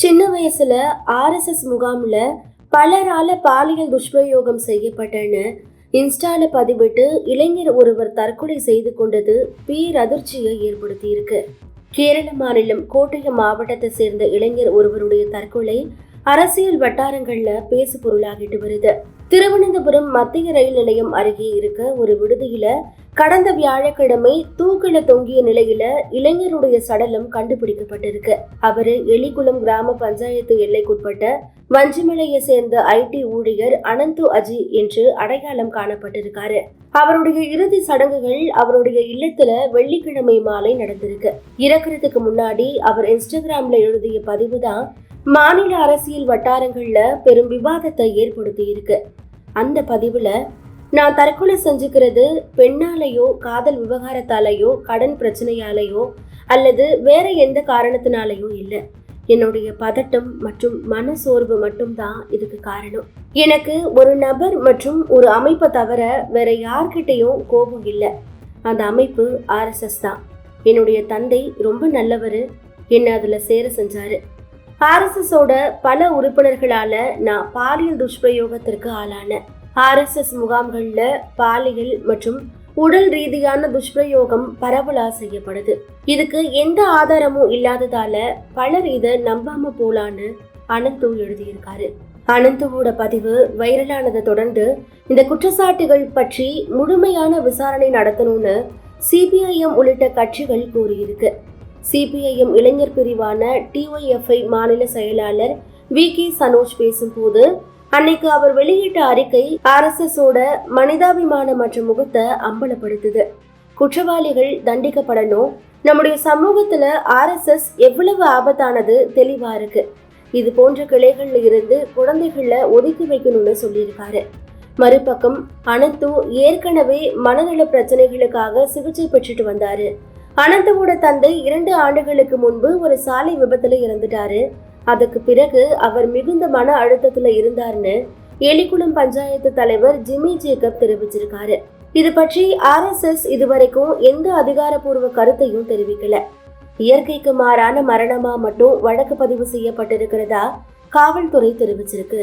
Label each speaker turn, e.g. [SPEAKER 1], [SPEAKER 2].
[SPEAKER 1] சின்ன வயசுல ஆர்எஸ்எஸ் முகாம்ல பலரால பாலியல் துஷ்பிரயோகம் செய்யப்பட்டன்னு இன்ஸ்டால பதிவிட்டு இளைஞர் ஒருவர் தற்கொலை செய்து கொண்டது பேரதிர்ச்சியை ஏற்படுத்தி இருக்கு கேரள மாநிலம் கோட்டயம் மாவட்டத்தை சேர்ந்த இளைஞர் ஒருவருடைய தற்கொலை அரசியல் வட்டாரங்கள்ல பேசு பொருளாகிட்டு வருது. திருவனந்தபுரம் மத்திய ரயில் நிலையம் அருகே இருக்க ஒரு விடுதியில கடந்த வியாழக்கிழமை தூக்கில தொங்கிய நிலையில இளைஞருடைய சடலம் கண்டுபிடிக்கப்பட்டிருக்கு. அவரு எலிகுளம் கிராம பஞ்சாயத்து எல்லைக்குட்பட்ட வஞ்சிமலையை சேர்ந்த ஐடி ஊழியர் அனந்து அஜி என்று அடையாளம் காணப்பட்டிருக்காரு. அவருடைய இறுதி சடங்குகள் அவருடைய இல்லத்துல வெள்ளிக்கிழமை மாலை நடந்திருக்கு. இறக்குறதுக்கு முன்னாடி அவர் இன்ஸ்டாகிராம்ல எழுதிய பதிவு தான் மாநில அரசியல் வட்டாரங்கள்ல பெரும் விவாதத்தை ஏற்படுத்தி இருக்கு அந்த பதிவுல நான் தற்கொலை செஞ்சுக்கிறது பெண்ணாலேயோ காதல் விவகாரத்தாலேயோ கடன் பிரச்சனையாலேயோ அல்லது வேற எந்த காரணத்தினாலேயோ இல்லை. என்னுடைய பதட்டம் மற்றும் மன சோர்வு மட்டும்தான் இதுக்கு காரணம். எனக்கு ஒரு நபர் மற்றும் ஒரு அமைப்பை தவிர வேற யார்கிட்டயும் கோபம் இல்லை. அந்த அமைப்பு ஆர்எஸ்எஸ் தான். என்னுடைய தந்தை ரொம்ப நல்லவர். என்னை அதில் சேர செஞ்சாரு. ஆர்எஸ்எஸோட பல உறுப்பினர்களால் நான் பாலியல் துஷ்பிரயோகத்திற்கு ஆளானேன். ஆர்எஸ்எஸ் முகாம்களில் பாலியல் மற்றும் உடல் ரீதியான துஷ்பிரயோகம் பரவலா செய்யப்படுது. இதுக்கு எந்த ஆதாரமும் இல்லாததால பலர் இதை நம்பாம போலான்னு அனந்து எழுதியிருக்காரு. அனந்துவோட பதிவு வைரலானதை தொடர்ந்து இந்த குற்றச்சாட்டுகள் பற்றி முழுமையான விசாரணை நடத்தணும்னு சிபிஐஎம் உள்ளிட்ட கட்சிகள் கூறியிருக்கு. சிபிஐஎம் இளைஞர் பிரிவான டிஒய்எஃப்ஐ மாநில செயலாளர் வி கே சனோஜ் பேசும்போது அன்னைக்கு அவர் வெளியிட்ட அறிக்கை ஆர்எஸ்எஸ் மனிதாபிமானம் மனிதாபிமானமற்ற முகத்தை அம்பலப்படுத்துது. குற்றவாளிகள் தண்டிக்கப்படணும். நம்முடைய சமூகத்துல ஆர்எஸ்எஸ் எவ்வளவு ஆபத்தானது தெளிவா இருக்கு. இது போன்ற கிளைகள்ல இருந்து குழந்தைகளை ஒதுக்கி வைக்கணும்னு சொல்லியிருக்காரு. மறுபக்கம் அனந்து ஏற்கனவே மனநல பிரச்சனைகளுக்காக சிகிச்சை பெற்றுட்டு வந்தாரு. அனந்தவோட தந்தை இரண்டு ஆண்டுகளுக்கு முன்பு ஒரு சாலை விபத்துல இறந்துட்டாரு. அதுக்கு பிறகு அவர் மிகுந்த மன அழுத்தத்துல இருந்தாருன்னு எலிக்குளம் பஞ்சாயத்து தலைவர் ஜிம்மி ஜேக்கப் தெரிவிச்சிருக்காரு. இது பற்றி ஆர்எஸ்எஸ் இதுவரைக்கும் எந்த அதிகாரப்பூர்வ கருத்தையும் தெரிவிக்கல. இயற்கைக்கு மாறான மரணமா மட்டும் வழக்கு பதிவு செய்யப்பட்டிருக்கிறதா காவல்துறை தெரிவிச்சிருக்கு.